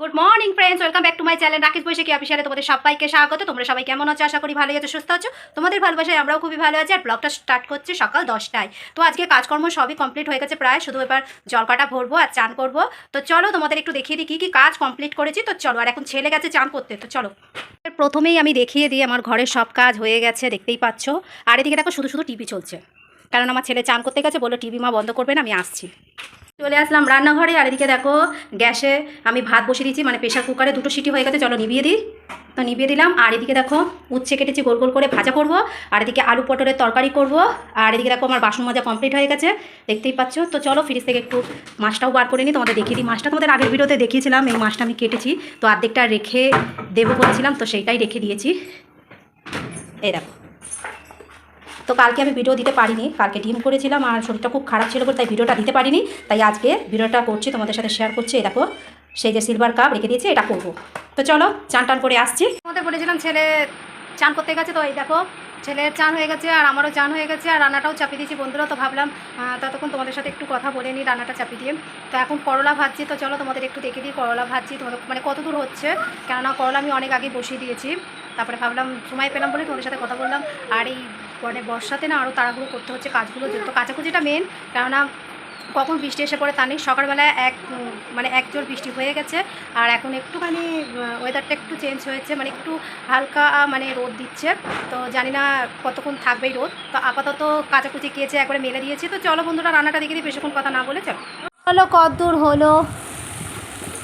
Good morning friends welcome back to my channel Rakesh Baishakhi অফিসিয়ালে তোমাদের সবাইকে স্বাগত। তোমরা সবাই কেমন আছো? আশা করি ভালোই আছো, সুস্থ আছো। তোমাদের ভালোবাসায় আমরাও খুবই ভালো আছি। আর ব্লগটা স্টার্ট করছে সকাল দশটায়। তো আজকে কাজকর্ম সবই কমপ্লিট হয়ে গেছে প্রায়। শুধু এবার জল কাটা ভরবো আর চান করব। তো চলো তোমাদের একটু দেখিয়ে দিই কী কী কাজ কমপ্লিট করেছি। তো চলো, আর এখন ছেলে গেছে চান করতে। তো চলো। প্রথমেই আমি দেখিয়ে দিই, আমার ঘরের সব কাজ হয়ে গেছে, দেখতেই পাচ্ছ। আর এদিকে দেখো শুধু শুধু টিভি চলছে। কারণ আমার ছেলে চান করতে গেছে, বলল টিভি মা বন্ধ করবেন আমি আসছি। চলে আসলাম রান্নাঘরে, আর এদিকে দেখো গ্যাসে আমি ভাত বসিয়ে দিয়েছি মানে প্রেশার কুকারে দুটো সিটি হয়ে গেছে, চলো নিভিয়ে দিই। তো নিভিয়ে দিলাম, আর এদিকে দেখো উচ্ছে কেটেছি, গোল গোল করে ভাজা করব, আর এদিকে আলু পটলের তরকারি করব, আর এদিকে দেখো আমার বাসন মাজা কমপ্লিট হয়ে গেছে, দেখতেই পাচ্ছ। তো চলো ফ্রিজ থেকে একটু মাছটাও বার করে নিই, তোমাদের দেখিয়ে দিই। মাছটা তোমাদের আগের ভিডিওতে দেখিয়েছিলাম, এই মাছটা আমি কেটেছি। তো অর্ধেকটা রেখে দেবো বলেছিলাম, তো সেইটাই রেখে দিয়েছি। এই দেখো। তো কালকে আমি ভিডিও দিতে পারিনি। কালকে ডিম করেছিলাম আর শরীরটা খুব খারাপ ছিল বলে তাই ভিডিওটা দিতে পারিনি। তাই আজকে ভিডিওটা করছি, তোমাদের সাথে শেয়ার করছি। এই দেখো, সেই যে সিলভার কাপ রেখে দিয়েছি, এটা করব। তো চলো, চান টান করে আসছি। তোমাদের বলেছিলাম ছেলে চান করতে গেছে, তো এই দেখো, ছেলের চান হয়ে গেছে আর আমারও চান হয়ে গেছে আর রান্নাটাও চাপিয়ে দিয়েছি বন্ধুরা। তো ভাবলাম ততক্ষণ তোমাদের সাথে একটু কথা বলে নিই, রান্নাটা চাপিয়ে দিয়ে। তো এখন করলা ভাজছি, তো চলো তোমাদের একটু দেখে দিই করলা ভাজছি, তোমাদের মানে কত দূর হচ্ছে। কেননা করলা আমি অনেক আগে বসিয়ে দিয়েছি। তারপরে ভাবলাম সময় পেলাম বলে তোমাদের সাথে কথা বললাম। আর এই মানে বর্ষাতে না আরও তাড়াহুড়ো করতে হচ্ছে কাজগুলো যেহেতু। কাচাকুচিটা মেন কেননা কখন বৃষ্টি এসে পড়ে তা নেই। সকালবেলায় এক মানে এক জোর বৃষ্টি হয়ে গেছে। আর এখন একটুখানি ওয়েদারটা একটু চেঞ্জ হয়েছে। মানে একটু হালকা মানে রোদ দিচ্ছে। তো জানি না কতক্ষণ থাকবে এই রোদ। তো আপাতত কাচাকুচি কেচে একবারে মেলে দিয়েছি। তো চলো বন্ধুরা, রান্নাটা দেখে দিই, বেশিক্ষণ কথা না বলে চলো। হলো কদ্দূর হলো।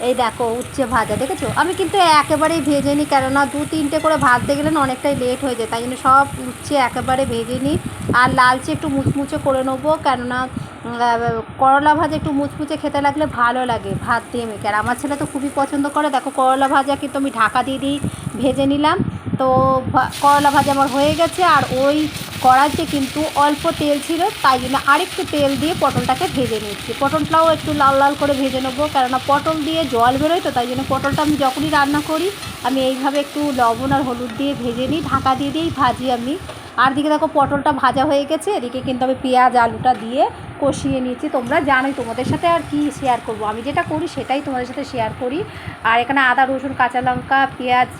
এই দেখো, উচ্ছে ভাজা, দেখেছ? আমি কিন্তু একেবারেই ভেজে নিই কেননা দু তিনটে করে ভাজতে গেলে না অনেকটাই লেট হয়ে যায়, তাই জন্য সব উচ্ছে একেবারে ভেজে নিই আর লালচে একটু মুচমুচে করে নেব, কেননা করলা ভাজা একটু মুচমুচে খেতে লাগলে ভালো লাগে, ভাত দিয়ে মেখে আর আমার ছেলে তো খুবই পছন্দ করে, দেখো, করলা ভাজা কিন্তু আমি ঢাকা দিয়ে দিই ভেজে নিলাম। তো করলা ভাজা আমার হয়ে গেছে, আর ওই কড়াইতে কিন্তু অল্প তেল ছিল, তাই জন্য আরেকটু তেল দিয়ে পটলটাকে ভেজে নিচ্ছি। পটলটাও একটু লাল লাল করে ভেজে নেব, কেননা পটল দিয়ে জল বেরোয় তো, তাই জন্য পটলটা আমি যখনই রান্না করি, আমি এইভাবে একটু লবণ আর হলুদ দিয়ে ভেজে নিই, ঢাকা দিয়ে দিয়েই ভাজি আমি। আর দিকে দেখো পটলটা ভাজা হয়ে গেছে, এদিকে কিন্তু আমি পেঁয়াজ আলুটা দিয়ে কষিয়ে নিয়েছি তোমরা জানোই তোমাদের সাথে আর কি শেয়ার করব। আমি যেটা করি সেটাই তোমাদের সাথে শেয়ার করি। আর এখানে আদা, রসুন, কাঁচা লঙ্কা, পেঁয়াজ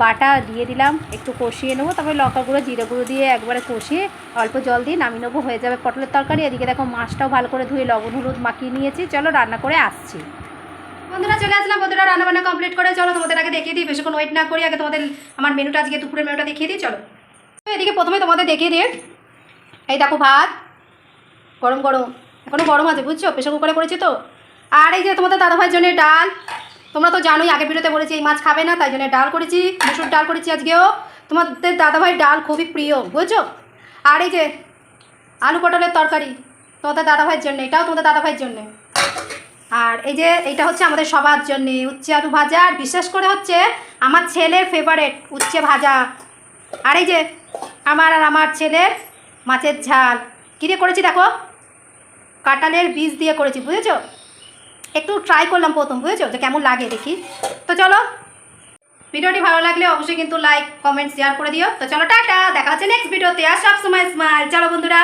বাটা দিয়ে দিলাম, একটু কষিয়ে নেব, তারপরে লঙ্কা গুঁড়ো, জিরে গুঁড়ো দিয়ে একবারে কষিয়ে অল্প জল দিয়ে নামিয়ে নেব। হয়ে যাবে পটলের তরকারি, এদিকে দেখো মাছটাও ভালো করে ধুয়ে লবণ, হলুদ মাখিয়ে নিয়েছি। চলো রান্না করে আসছি। বন্ধুরা, চলে আসলাম, বন্ধুরা রান্না বান্না কমপ্লিট করে। চলো তোমাদের আগে দেখিয়ে দিই, বেশিক্ষণ ওয়েট না করি, আগে তোমাদের আমার মেনুটা আজকে দুপুরের মেনুটা দেখিয়ে দিই, চলো। এদিকে প্রথমে তোমাদের দেখিয়ে দিই, এই দেখো ভাত, গরম গরম এখনও গরম আছে, বুঝছ? প্রেশার কুকারে করেছি তো। আর এই যে তোমাদের দাদাভাইয়ের জন্য ডাল তোমরা তো জানোই আগের ভিডিওতে বলেছি এই মাছ খাবে না, তাই জন্য ডাল করেছি, মুসুর ডাল করেছি আজকেও। তোমাদের দাদাভাই ডাল খুবই প্রিয়, বুঝছ? আর এই যে আলু পটলের তরকারি, তোমাদের দাদাভাইয়ের জন্য, এটাও তোমাদের দাদাভাইয়ের জন্যে। আর এই যে এইটা হচ্ছে আমাদের সবার জন্য, উচ্ছে আলু ভাজা, আর বিশেষ করে হচ্ছে আমার ছেলের ফেভারেট উচ্ছে ভাজা। আর এই যে আমার আর আমার ছেলের মাছের ঝাল। কী দিয়ে করেছি দেখো? কাঁঠালের বীজ দিয়ে করেছি, বুঝেছ? একটু ট্রাই করলাম প্রথম, বুঝেছ? যে কেমন লাগে দেখি। তো চলো, ভিডিওটি ভালো লাগলে অবশ্যই কিন্তু লাইক কমেন্ট শেয়ার করে দিও। তো চলো, টাটা, দেখা হচ্ছে নেক্সট ভিডিওতে আর সবসময় স্মাইল চলো বন্ধুরা।